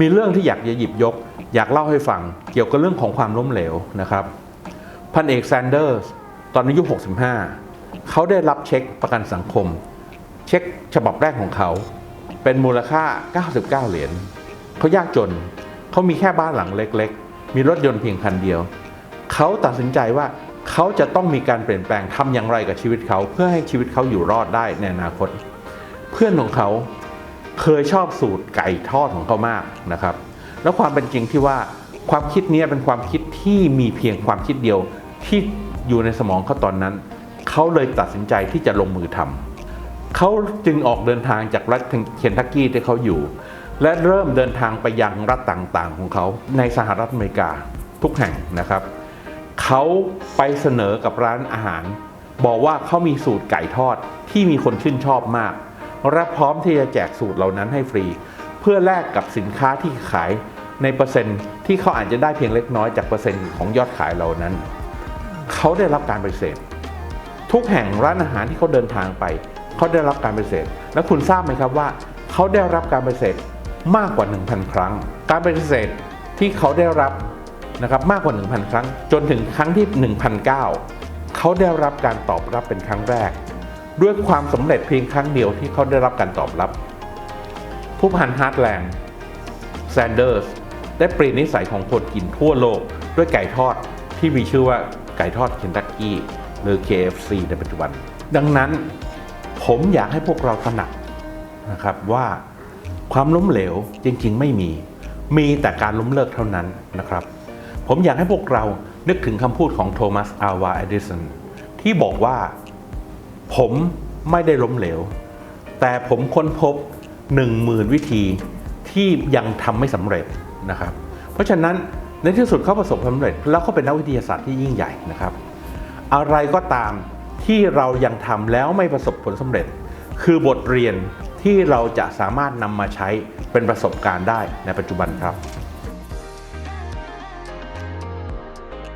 มีเรื่องที่อยากจะหยิบยก อยากเล่าให้ฟังเกี่ยวกับเรื่องของความล้มเหลวนะครับพันเอกแซนเดอร์สตอนอายุ 65 เขาได้รับเช็คประกันสังคม เช็คฉบับแรกของเขา เป็นมูลค่า 99 เหรียญเขายากจน เขามีแค่บ้านหลังเล็กๆ มีรถยนต์เพียงคันเดียว เขาตัดสินใจว่าเขาจะต้องมีการเปลี่ยนแปลงทำอย่างไรกับชีวิตเขา เพื่อให้ชีวิตเขาอยู่รอดได้ในอนาคต เพื่อนของเขา เคยชอบสูตรไก่ทอดของเขามากนะครับ แล้วความเป็นจริงที่ว่าความคิดนี้เป็นความคิดที่มีเพียงความคิดเดียวที่อยู่ในสมองเขาตอนนั้น เขาเลยตัดสินใจที่จะลงมือทำเขาจึงออกเดินทางจากรัฐเคนทักกี้ที่เขาอยู่ และเริ่มเดินทางไปยังรัฐต่างๆ ของเขาในสหรัฐอเมริกาทุกแห่งนะครับ เขาไปเสนอกับร้านอาหาร บอกว่าเขามีสูตรไก่ทอดที่มีคนชื่นชอบมาก และพร้อมที่จะแจกสูตรเหล่านั้นให้ฟรี เพื่อแลกกับสินค้าที่ขายในเปอร์เซ็นต์ที่เขาอาจจะได้เพียงเล็กน้อยจากเปอร์เซ็นต์ของยอดขายเหล่านั้น เขาได้รับการปฏิเสธ ทุกแห่งร้านอาหารที่เขาเดินทางไป เขาได้รับการปฏิเสธ และคุณทราบไหมครับว่า เขาได้รับการปฏิเสธมากกว่า 1,000 ครั้ง การปฏิเสธที่เขาได้รับนะครับมากกว่า 1,000 ครั้ง จนถึงครั้งที่ 1,009เขาได้รับการตอบรับเป็นครั้งแรก ด้วยความสำเร็จเพียงครั้งเดียวที่เขาได้รับการตอบรับ ผู้พันฮาร์ดแลนด์แซนเดอร์สได้เปลี่ยนนิสัยของคนกินทั่วโลก ด้วยไก่ทอดที่มีชื่อว่าไก่ทอดเคนตักกี้หรือ KFC ในปัจจุบัน ดังนั้นผมอยากให้พวกเราตระหนักนะครับว่าความล้มเหลวจริง ๆ ไม่มี มีแต่การล้มเลิกเท่านั้นนะครับ ผมอยากให้พวกเรานึกถึงคำพูดของโทมัสอาวาเอดิสันที่บอกว่า ผมไม่ได้ล้มเหลว แต่ผมค้นพบ 10,000 วิธีที่ยังทำไม่สำเร็จนะครับ เพราะฉะนั้นในที่สุดเขาประสบความสำเร็จ แล้วเขาเป็นนักวิทยาศาสตร์ที่ยิ่งใหญ่นะครับ อะไรก็ตามที่เรายังทำแล้วไม่ประสบผลสำเร็จ คือบทเรียนที่เราจะสามารถนำมาใช้เป็นประสบการณ์ได้ในปัจจุบันครับ